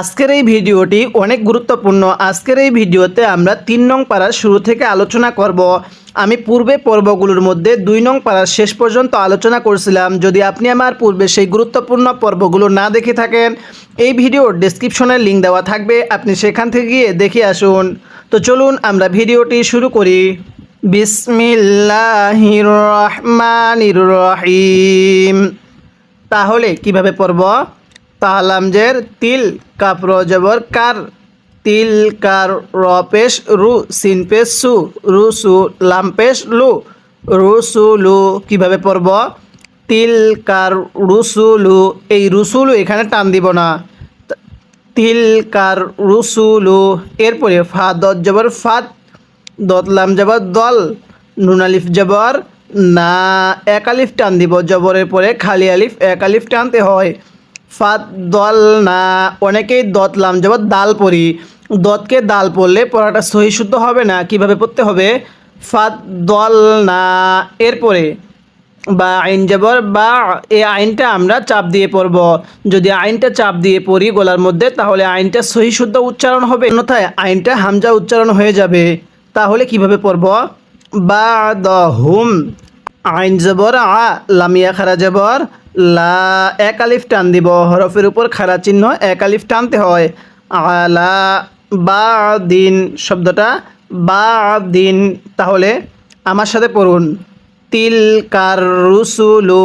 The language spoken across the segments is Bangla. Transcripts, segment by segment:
আজকের এই ভিডিওটি অনেক গুরুত্বপূর্ণ। আজকের এই ভিডিওতে আমরা তিন নং পাড়ার শুরু থেকে আলোচনা করব। আমি পূর্বে পর্বগুলোর মধ্যে দুই নং পাড়ার শেষ পর্যন্ত আলোচনা করছিলাম। যদি আপনি আমার পূর্বে সেই গুরুত্বপূর্ণ পর্বগুলো না দেখে থাকেন, এই ভিডিওর ডেসক্রিপশনে লিঙ্ক দেওয়া থাকবে। আপনি সেখান থেকে গিয়ে দেখে আসুন। তো চলুন আমরা ভিডিওটি শুরু করি। বিসমিল্লাহির রহমানির রহিম। তাহলে কীভাবে পড়ব? তাহলামজের তিল জবর কার? তিল কার র পেশ রু সিন পেশ সু, রু সু লাম পেশ লু, রু সু লু কীভাবে পড়ব তিল কার রুসুলু এই রুসুলু এখানে টান দিব না। তিল কার রুসুলু এরপরে ফা, দত জবর ফাত দতলাম জবর দল, নুন আলিফ জবর না, এক আলিফ টান দিব। জবরের পরে খালি আলিফ, এক আলিফ টানতে হয়। ফাত দল না, অনেকেই দতলাম জবর দাল পড়ি দতকে দাল পড়লে পড়াটা সহি শুদ্ধ হবে না, কীভাবে পড়তে হবে? ফাত দল না, এরপরে বা আইন জবর বা এই আইনটা আমরা চাপ দিয়ে পড়ব। যদি আইনটা চাপ দিয়ে পড়ি গলার মধ্যে, তাহলে আইনটা সহি শুদ্ধ উচ্চারণ হবে। অন্যথায় আইনটা হামজা উচ্চারণ হয়ে যাবে। তাহলে কীভাবে পড়ব? বা দ হুম আইন জবর আ, লামিয়া খারা জবর লা, এক আলিফ টান দিব, হরফের উপর খারা চিহ্ন এক আলিফ টানতে হয়। আলা, বা, দিন, শব্দটা বা, দিন, তাহলে আমার সাথে পড়ুন। তিল কার রুসুলু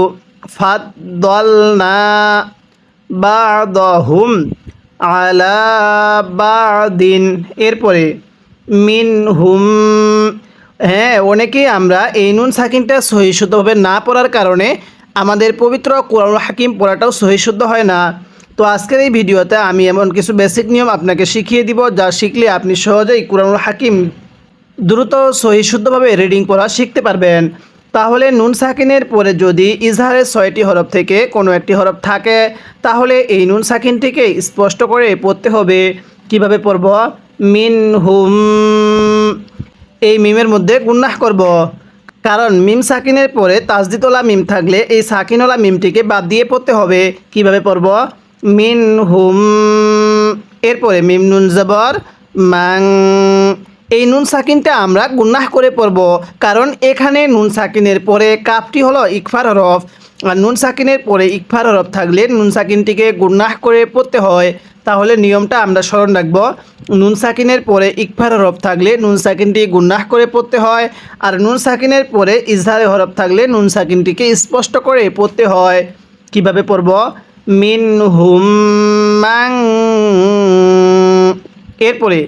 ফাদ্দলনা বাদহুম আলা বাদিন এরপরে মিন হুম হ্যাঁ অনেকেই আমরা এই নুন সাকিনটা সহিশুদ্ধভাবে না পড়ার কারণে আমাদের পবিত্র কোরআন হাকিম পড়াটাও সহিশুদ্ধ হয় না। তো আজকের এই ভিডিওতে আমি এমন কিছু বেসিক নিয়ম আপনাকে শিখিয়ে দিব, যা শিখলে আপনি সহজেই কোরআন হাকিম দ্রুত সহি শুদ্ধভাবে রিডিং পড়া শিখতে পারবেন। তাহলে নুন সাকিনের পরে যদি ইজহারের ছয়টি হরফ থেকে কোনো একটি হরফ থাকে, তাহলে এই নুন সাকিনটিকে স্পষ্ট করে পড়তে হবে। কীভাবে পড়ব? মিন হুম এই মিমের মধ্যে গুন্নাহ করব। কারণ মিম সাকিনের পরে তাজদিতলা মিম থাকলে এই সাকিনওয়ালা মিমটিকে বাদ দিয়ে পড়তে হবে। কীভাবে পড়ব? মিন হুম, এরপরে মিম নুন জবর, মাং। এই নুন সাকিনটা আমরা গুন্নাহ করে পড়ব। কারণ এখানে নুন সাকিনের পরে কাপটি হলো ইকফার হরফ। আর নুন সাকিনের পরে ইকফার হরফ থাকলে নুন সাকিনটিকে গুন্নাহ করে পড়তে হয়। তাহলে নিয়মটা আমরা স্মরণ রাখব। নুন সাকিনের পরে ইকফার হরফ থাকলে নুন সাকিনটি গুন্নাহ করে পড়তে হয় আর নুন সাকিনের পরে ইজহারে হরফ থাকলে নুন সাকিনটিকে স্পষ্ট করে পড়তে হয়। কীভাবে পড়ব? মিন হুম মাং এরপরে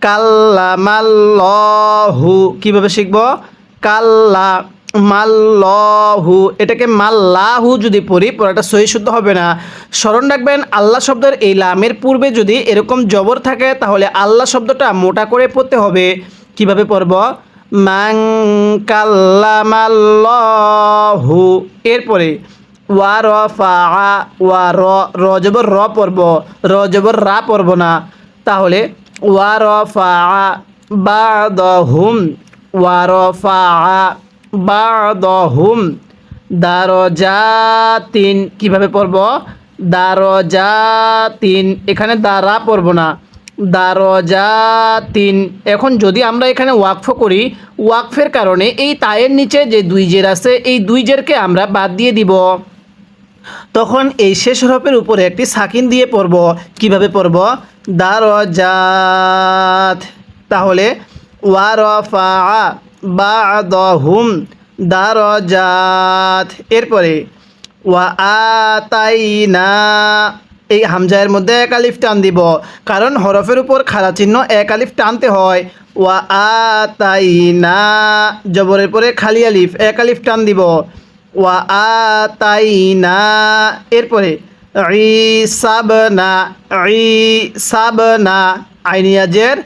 কাল্লা মাল্লহু কীভাবে শিখব? কাল্লা মাল্লহু এটাকে মাল্লাহু যদি পড়ি পড়াটা সহি শুদ্ধ হবে না। স্মরণ রাখবেন আল্লাহ শব্দের এই লামের পূর্বে যদি এরকম জবর থাকে তাহলে আল্লাহ শব্দটা মোটা করে পড়তে হবে। কীভাবে পড়ব? মাং কাল্লামাল্লহু। এরপরে ওয়া র ফা আ, ওয়া র র জবর র পড়ব র জবর রা পড়ব না। তাহলে ওয়া র ফা আ, বাদহুম ওয়া র ফা আ, বাদহুম দারজাতিন। কীভাবে পড়ব? দারজাতিন। এখানে দারা পড়ব না। দারজাতিন। এখন যদি আমরা এখানে ওয়াকফ করি, ওয়াকফের কারণে এই তায়ের নিচে যে দুই জের আছে, এই দুই জেরকে আমরা বাদ দিয়ে দিব। তখন এই শেষ হরফের উপরে একটি সাকিন দিয়ে পড়ব। কীভাবে পড়ব? দারজাত। তাহলে ওয়ারফা বাদহুম দারজাত। এরপরে ওয়া আতাইনা এই হামজায়ের মধ্যে এক আলিফ টান দিব, কারণ হরফের উপর খাড়া চিহ্ন এক আলিফ টানতে হয়। ওয়া আতাইনা জবরের পরে খালি আলিফ, এক আলিফ টান দিব। ওয়া আতাইনা এরপরে ই সাবনা ই সাবনা আইনিয়াজের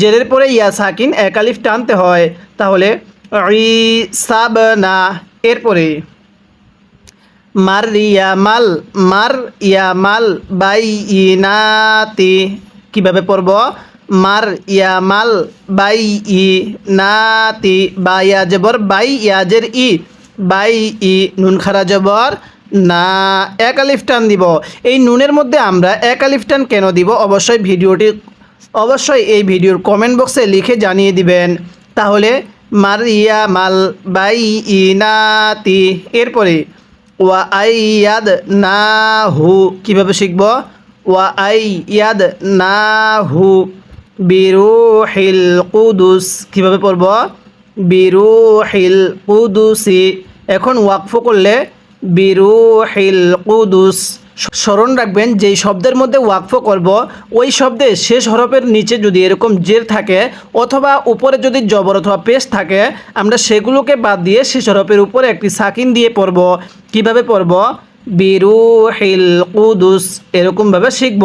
জেরের পরে ইয়া সাকিন এক আলিফ টানতে হয়, তাহলে ই সাব না এরপরে মার ইয়ামাল মার ইয়ামাল বাই ইনাতি কীভাবে পড়ব? মার ইয়ামাল বাই ই নাতি বা ইয়া জবর বাই ইয়াজের ই, বাই ই, নুন খারা জবর, না এক আলিফ টান দিব। এই নুনের মধ্যে আমরা এক আলিফ টান কেন দিব? অবশ্যই ভিডিওটি অবশ্যই এই ভিডিওর কমেন্ট বক্সে লিখে জানিয়ে দিবেন। তাহলে মারিয়া মাল বাই ইনাতি এরপরে ওয়া আই ইয়াদ না হু কীভাবে শিখব? ওয়া আই ইয়াদ না হু বিরুহিল কুদুস, কীভাবে পড়ব? বিরুহিল কুদুসি। এখন ওয়াকফ করলে বিরুহিল কুদুস। স্মরণ রাখবেন, যেই শব্দের মধ্যে ওয়াকফ করব, ওই শব্দে শেষ হরফের নিচে যদি এরকম জের থাকে, অথবা উপরে যদি জবর অথবা পেশ থাকে, আমরা সেগুলোকে বাদ দিয়ে শেষ হরফের উপরে একটি সাকিন দিয়ে পড়ব। কীভাবে পড়ব? বিরুহিল কুদুস, এরকমভাবে শিখব।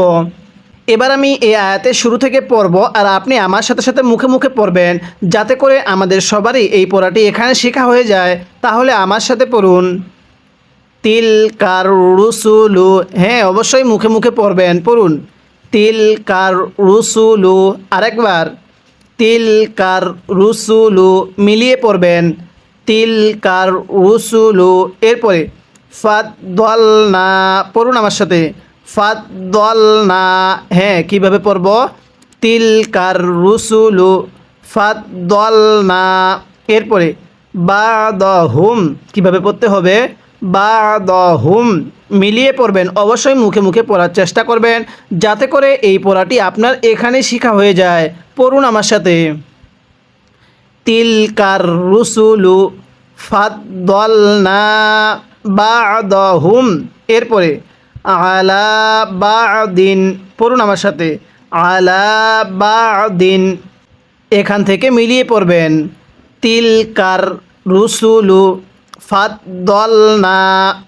এবার আমি এই আয়াতে শুরু থেকে পড়ব, আর আপনি আমার সাথে সাথে মুখে মুখে পড়বেন, যাতে করে আমাদের সবারই এই পড়াটি এখানে শেখা হয়ে যায়। তাহলে আমার সাথে পড়ুন। তিল কার রুসুলু হ্যাঁ অবশ্যই মুখে মুখে পড়বেন, পড়ুন। তিল কার রুসুলু, আরেকবার। তিল কার রুসুলু মিলিয়ে পড়বেন। তিল কার রুসুলু, এরপরে ফাত দল না পড়ুন আমার সাথে। ফাত দল না হ্যাঁ কীভাবে পড়ব? তিল কার রুসুলু ফাত দল না এরপরে বা দ হুম কীভাবে পড়তে হবে? বা দ মিলিয়ে পড়বেন, অবশ্যই মুখে মুখে পড়ার চেষ্টা করবেন, যাতে করে এই পড়াটি আপনার এখানে শিখা হয়ে যায়। পড়ুন আমার সাথে। তিল কার রুসুলু ফাদ্দলনা বাদহুম। এরপরে, আলা বাদিন, পড়ুন আমার সাথে। আলা বাদিন, এখান থেকে মিলিয়ে পড়বেন। তিল কার রুসুলু ফাদ্দলনা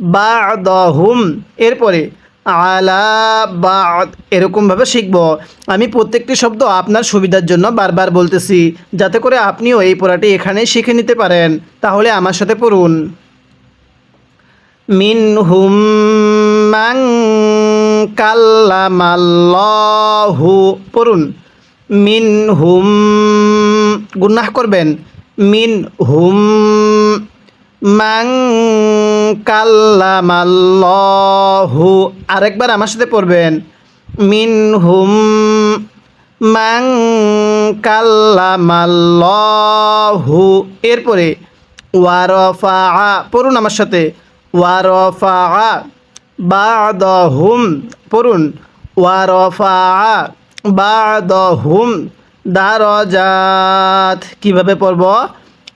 বাদহুম। এরপরে, আলা বাদ, এরকমভাবে শিখব। আমি প্রত্যেকটি শব্দ আপনার সুবিধার জন্য বারবার বলতেছি, যাতে করে আপনিও এই পড়াটি এখানেই শিখে নিতে পারেন। তাহলে আমার সাথে পড়ুন। মিন হুম মাং কাল্লামাল্লাহু। পড়ুন। মিন হুম গুন্নাহ করবেন। মিন হুম মাং কাল্লামাল্লাহু। আরেকবার আমার সাথে পড়বেন। মিন হুম মাং কাল্লামাল্লাহু। এরপরে ওয়ারফা পড়ুন আমার সাথে। ওয়ারফা বাদহুম, পড়ুন। ওয়ারফা বাদহুম, দারজাত। কীভাবে পড়ব?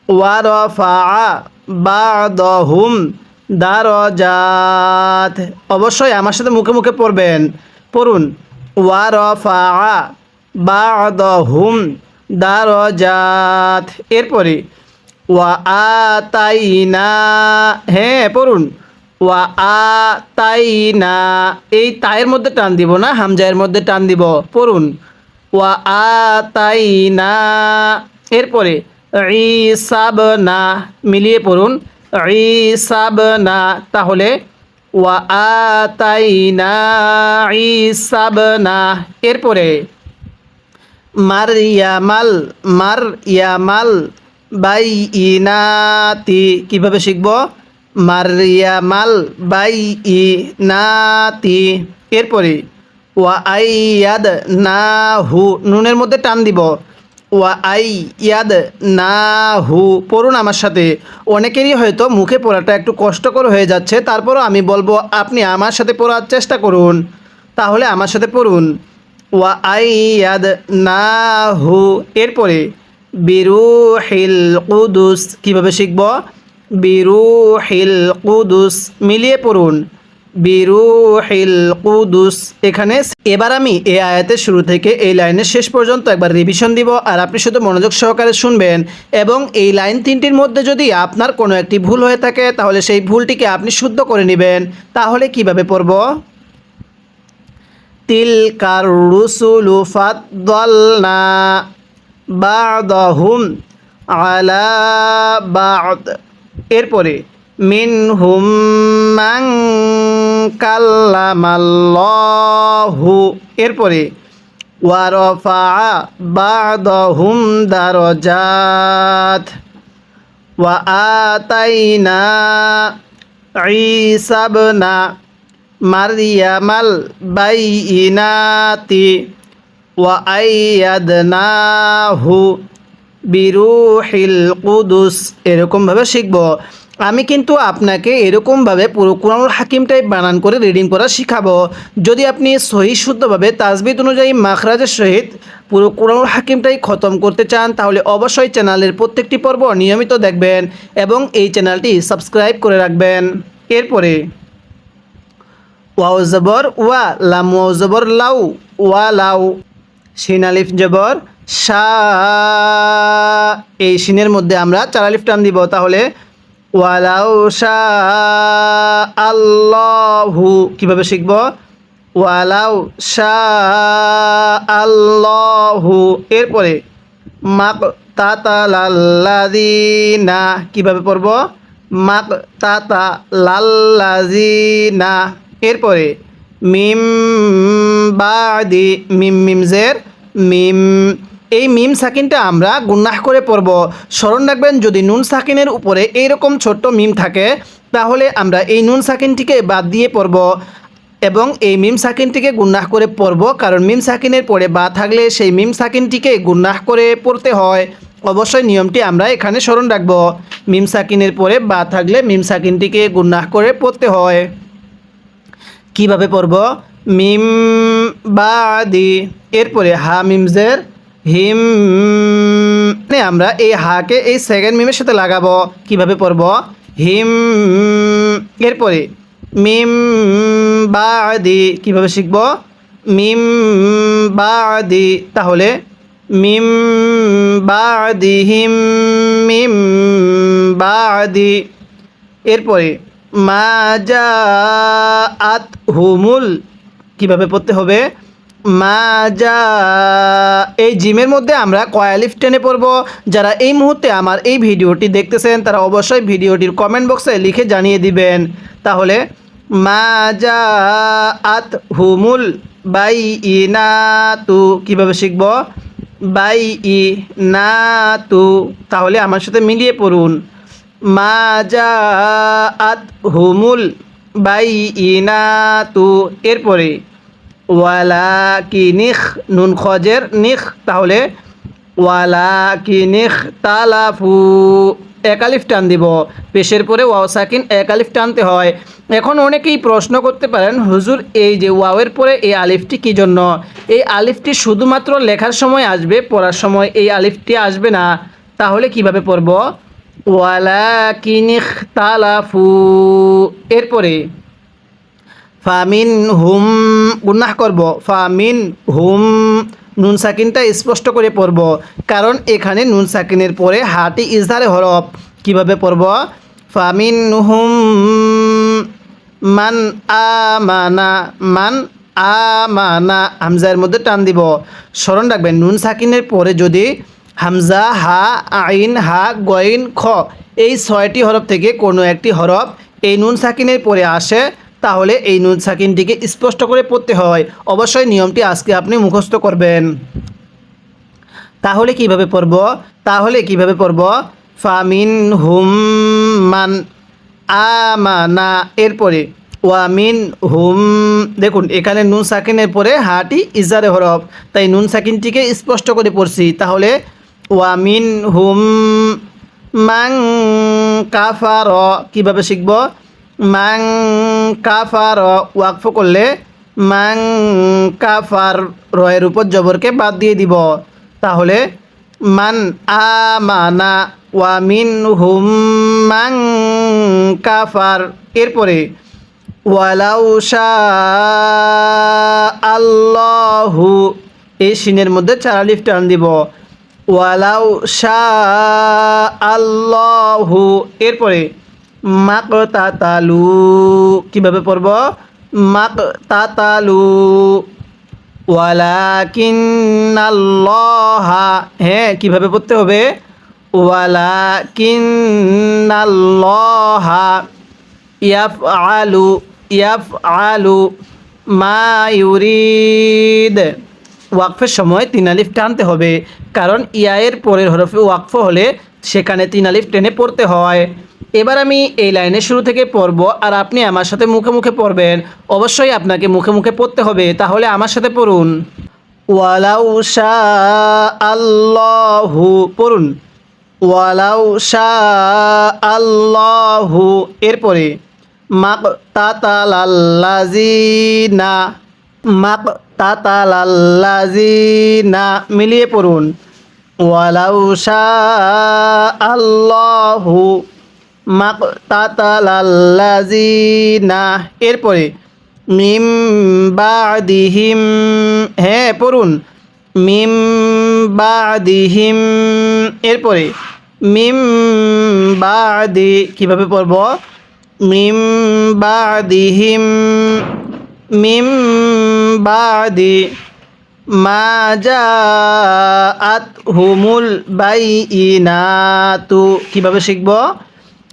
ওয়ারফা বাদহুম দারজাত। অবশ্যই আমার সাথে মুখে মুখে পড়বেন। পড়ুন। ওয়ারফা বাদহুম দারজাত। এরপরে ওয়া আতাইনা হ্যাঁ পড়ুন। ওয়া আতাইনা এই তায়ের মধ্যে টান দিব না, হামজায়ের মধ্যে টান দিব। পড়ুন। ওয়া আতাইনা এরপরে ইসাবনা মিলিয়ে পড়ুন। ইসাবনা তাহলে ওয়া আতাইনা ইসাবনা এরপরে মারিয়ামাল মার ইয়ামাল বাই ইনাতি কীভাবে শিখব? মারিয়ামাল বাই ইনাতি এরপরে, ওয়া আইয়াদ ইয়াদ না হু নুনের মধ্যে টান দিব। ওয়া আই ইয়াদ না হু। পড়ুন আমার সাথে। অনেকেরই হয়তো মুখে পড়াটা একটু কষ্টকর হয়ে যাচ্ছে, তারপরও আমি বলব, আপনি আমার সাথে পড়ার চেষ্টা করুন। তাহলে আমার সাথে পড়ুন। ওয়া আই ইয়াদ না হু। এরপরে, বিরুহিল কুদুস। কীভাবে শিখব? বিরুহিল কুদুস। মিলিয়ে পড়ুন। বিরুহিল কুদুস। এখানে এবার আমি এই আয়াতের শুরু থেকে এই লাইনের শেষ পর্যন্ত একবার রিভিশন দিব আর আপনি শুধু মনোযোগ সহকারে শুনবেন এবং এই লাইন তিনটির মধ্যে যদি আপনার কোনো একটি ভুল হয়ে থাকে, তাহলে সেই ভুলটিকে আপনি শুদ্ধ করে নেবেন। তাহলে কীভাবে পড়ব? তিল কার রুসুলু ফাদ্দলনা বাদহুম আলা বাদ। এরপরে মিন হুম মাং কাল্লামাল্লাহু। এরপরে, ওয়ারফা বাদহুম দারজাত। ওয়া আতাইনা ঈসাবনা মারিয়ামাল বাইনাতি ওয়া আইয়াদনাহু বিরুহিল কুদুস। এরকমভাবে শিখব। আমি কিন্তু আপনাকে এরকমভাবে পুরো কোরআনুল হাকিম টাইপ বানান করে রিডিং করা শিখাবো। যদি আপনি সহি শুদ্ধভাবে তাজবিদ অনুযায়ী মাখরাজের সহিত পুরো কোরআনুল হাকিমটাই খতম করতে চান, তাহলে অবশ্যই চ্যানেলের প্রত্যেকটি পর্ব নিয়মিত দেখবেন এবং এই চ্যানেলটি সাবস্ক্রাইব করে রাখবেন। এরপরে, ওয়াও জবর ওয়া, লাম ওয়াও জবর লাউ, ওয়া লাউ, শিন আলিফ জবর শা, এই শিনের মধ্যে আমরা চার আলিফ টান দিব, তাহলে আল্লাহু কীভাবে শিখব? ওয়ালাউ শা আল্লাহু এরপরে মাক তাতালাল্লাযিনা কীভাবে পড়ব? মাক তাতা লাল্লাযিনা এরপরে, মিম বাদি, মিম মিমজের, মিম এই মিম সাকিনটা আমরা গুন্নাহ করে পড়ব। স্মরণ রাখবেন, যদি নুন সাকিনের উপরে এইরকম ছোট্ট মিম থাকে, তাহলে আমরা এই নুন সাকিনটিকে বাদ দিয়ে পড়ব এবং এই মিম সাকিনটিকে গুন্নাহ করে পড়ব, কারণ মিম সাকিনের পরে বা থাকলে সেই মিম সাকিনটিকে গুন্নাহ করে পড়তে হয়। অবশ্যই নিয়মটি আমরা এখানে স্মরণ রাখব। মিম সাকিনের পরে বা থাকলে মিম সাকিনটিকে গুন্নাহ করে পড়তে হয়। কীভাবে পড়ব? মিম বাদি। এরপরে হা মিমজের হিম আমরা এই হাকে এই সেকেন্ড মিমের সাথে লাগাবো। কীভাবে পড়ব? হিম, এরপরে মিম বাদি, কীভাবে শিখব? মিম বাদি, তাহলে মিম বাদি, হিম, মিম বাদি। এরপরে মা যা আত হুমুল, কীভাবে পড়তে হবে? মা যা। এই জিমের মধ্যে আমরা কয়ালিফ টেনে পড়ব। যারা এই মুহূর্তে আমার এই ভিডিওটি দেখতেছেন, তারা অবশ্যই ভিডিওটির কমেন্ট বক্সে লিখে জানিয়ে দিবেন। তাহলে, মা যা আত হুমুল বাই ই না তু কীভাবে শিখব? বাই ই না তু। তাহলে আমার সাথে মিলিয়ে পড়ুন। মাজা আত হুমুল বাই ই না তু। এরপরে ওয়ালা কি নিখ নুন খজের নিখ, তাহলে ওয়ালা কি নিখ তালাফু একালিফ টান দিব। পেশের পরে ওয়াও সাকিন একালিফ টানতে হয়। এখন অনেকেই প্রশ্ন করতে পারেন, হুজুর, এই যে ওয়াওয়ের পরে এই আলিফটি কী জন্য? এই আলিফটি শুধুমাত্র লেখার সময় আসবে, পড়ার সময় এই আলিফটি আসবে না। তাহলে কীভাবে পড়ব? ওয়ালাকিন তালাফু। এরপরে ফামিন হুম গুন্নাহ করব। ফামিন হুম নুন সাকিনটা স্পষ্ট করে পড়ব। কারণ এখানে নুন সাকিনের পরে হাটি ইজহারে হরফ। কীভাবে পড়ব? ফামিন হুম মান আমানা মান আমানা, হামজার মধ্যে টান দিব। স্মরণ রাখবেন, নুন সাকিনের পরে যদি হামজা, হা, আইন, হা, গইন, খ, এই ছয়টি হরফ থেকে কোনো একটি হরফ এই নুন সাকিনের পরে আসে তাহলে এই নুন সাকিনটিকে স্পষ্ট করে পড়তে হয়। অবশ্যই নিয়মটি আজকে আপনি মুখস্থ করবেন। তাহলে কীভাবে পড়ব? তাহলে কীভাবে পড়ব? ফামিন হুম মান আমানা। এরপরে, ওয়ামিন হুম, দেখুন, এখানে নুন সাকিনের পরে হাটি ইজারে হরফ। তাই নুন সাকিনটিকে স্পষ্ট করে পড়ছি। তাহলে, ওয়ামিন হুম মাং কাফার। কীভাবে শিখব? মাং কাফার ওয়াকফ করলে মাং কাফার রয়ের উপর জবরকে বাদ দিয়ে দিব। তাহলে মান আমানা ওয়ামিন হুম মাং কাফার। এরপরে ওয়ালাউ আল্লাহু এই সিনের মধ্যে চার আলিফ টান দিব। ওয়ালাউ আল্লাহু। এরপরে মাক তাতালু কীভাবে পড়ব? মাক তাতালু ওয়ালাকিন আল্লাহা হ্যাঁ কীভাবে পড়তে হবে? ওয়ালাকিন আল্লাহা ইয়াফ আলু ইয়াফ আলু মা ইউরিদ। ওয়াকফের সময় তিন আলিফ টানতে হবে, কারণ ইয়ায়ের পরের হরফে ওয়াকফ হলে সেখানে তিন আলিফ টেনে পড়তে হয়। এবার আমি এই লাইনের শুরু থেকে পড়ব, আর আপনি আমার সাথে মুখে মুখে পড়বেন। অবশ্যই আপনাকে মুখে মুখে পড়তে হবে, তাহলে আমার সাথে পড়ুন। ওয়ালাউ শা আল্লাহু পড়ুন। ওয়ালাউ শা আল্লাহু এরপরে মাক তাতালাল্লাজিনা মাক তাতালাল্লাজিনা মিলিয়ে পড়ুন। ওয়ালাউ শা আল্লাহু মাক তাতালাল্লাজিনা এরপরে, মিম বাদিহিম হ্যাঁ পড়ুন। মিম বাদিহিম, এরপরে, মিম বাদি, কীভাবে পড়ব? মিম বাদিহিম, মিম বাদি, মা হুমুল বাইনাতু। কীভাবে শিখব?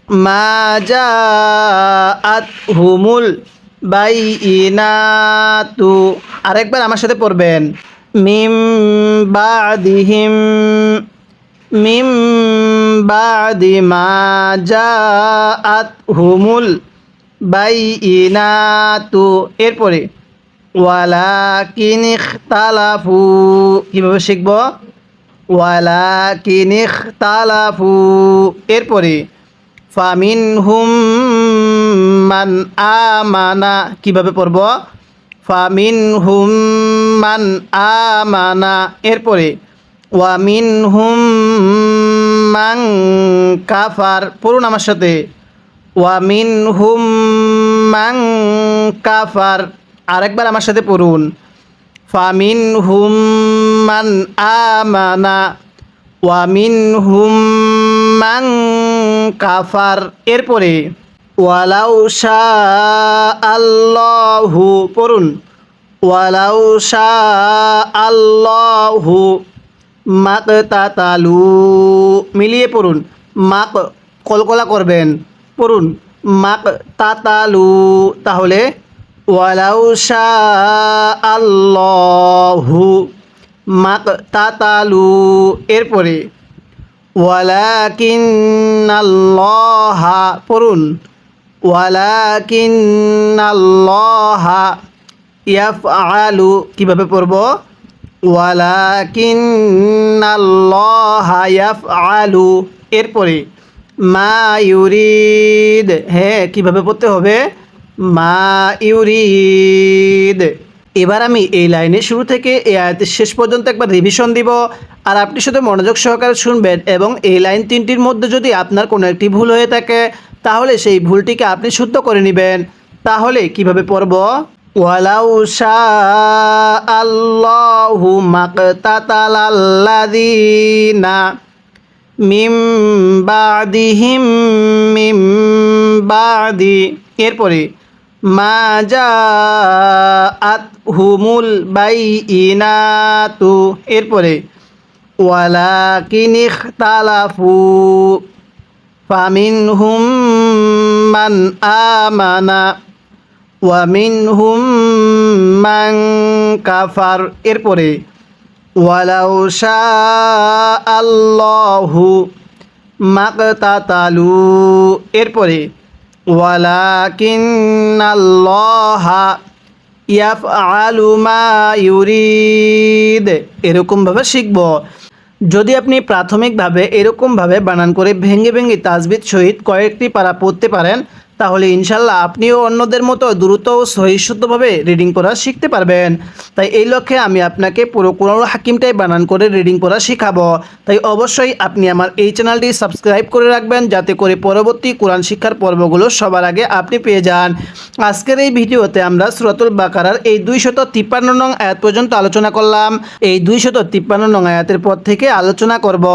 মা জাআত হুমুল বাইনাতু। আরেকবার আমার সাথে পড়বেন। মিম বাদিহিম, মিম বাদি মা জাআত হুমুল বাইনাতু। এরপরে, ওয়ালাকিন ইখতালাফু। কীভাবে শিখব? ওয়ালা ওয়ালাকিন ইখতালাফু। এরপরে ফামিন হুম মান আমানা, কীভাবে পড়ব? ফামিন হুম মান আমানা, এরপরে ওয়ামিন হুম মাং কাফার, পড়ুন আমার সাথে। ওয়ামিন হুম মাং কাফার, আরেকবার আমার সাথে পড়ুন। ফামিন হুম মান আমানা ওয়ামিন হুম মাং কাফার। এরপরে, ওয়ালাউ শা আল্লাহু পড়ুন। ওয়ালাউ আল্লাহু মাক তাতালু মিলিয়ে পড়ুন। মাক, কলকলা করবেন, পড়ুন। মাক তাতালু তাহলে, ওয়ালাউ শা আল্লাহু মাক তাতালু এরপরে ওয়ালাকিন আল্লাহা পড়ুন। ওয়ালাকিন আল্লাহা ইয়াফআলু, কীভাবে পড়ব? আল্লাহা ইয়াফআলু, এরপরে মা হ্যাঁ কীভাবে পড়তে হবে? মা ইউরিদ। এবার আমি এই লাইনের শুরু থেকে এই আয়াতের শেষ পর্যন্ত একবার রিভিশন দিব। আর আপনি শুধু মনোযোগ সহকারে শুনবেন এবং এই লাইন তিনটির মধ্যে যদি আপনার কোনো একটি ভুল হয়ে থাকে, তাহলে সেই ভুলটিকে আপনি শুদ্ধ করে নেবেন। তাহলে কীভাবে পড়ব? ওয়ালাউ আল্লাহু মিম এরপরে মা জাআত হুমুল বাইনাতু। এরপরে, ওয়ালাকিন ইখতালাফু, ফামিনহুম মান আমানা, ওয়ামিনহুম মান কাফার। এরপরে, ওয়ালাউ আল্লাহু মাকতাতালু। এরপরে ওয়ালাকিন আল্লাহা ইয়াফআলু মা ইউরিদ। এরকমভাবে শিখব। যদি আপনি প্রাথমিকভাবে এরকমভাবে বানান করে ভেঙে ভেঙে তাজবিদ সহিত কয়েকটি পারা পড়তে পারেন তাহলে ইনশাল্লাহ আপনিও অন্যদের মতো দ্রুত ও সহিশুদ্ধভাবে রিডিং করা শিখতে পারবেন। তাই এই লক্ষ্যে আমি আপনাকে পুরো কোরআনুল হাকিমটাই বানান করে রিডিং করা শেখাবো। তাই অবশ্যই আপনি আমার এই চ্যানেলটি সাবস্ক্রাইব করে রাখবেন যাতে করে পরবর্তী কোরআন শিক্ষার পর্বগুলো সবার আগে আপনি পেয়ে যান। আজকের এই ভিডিওতে আমরা সুরাতুল বাকারার এই দুইশত তিপ্পান্ন নং আয়াত পর্যন্ত আলোচনা করলাম। এই দুইশত তিপ্পান্ন নং আয়াতের পর থেকে আলোচনা করব।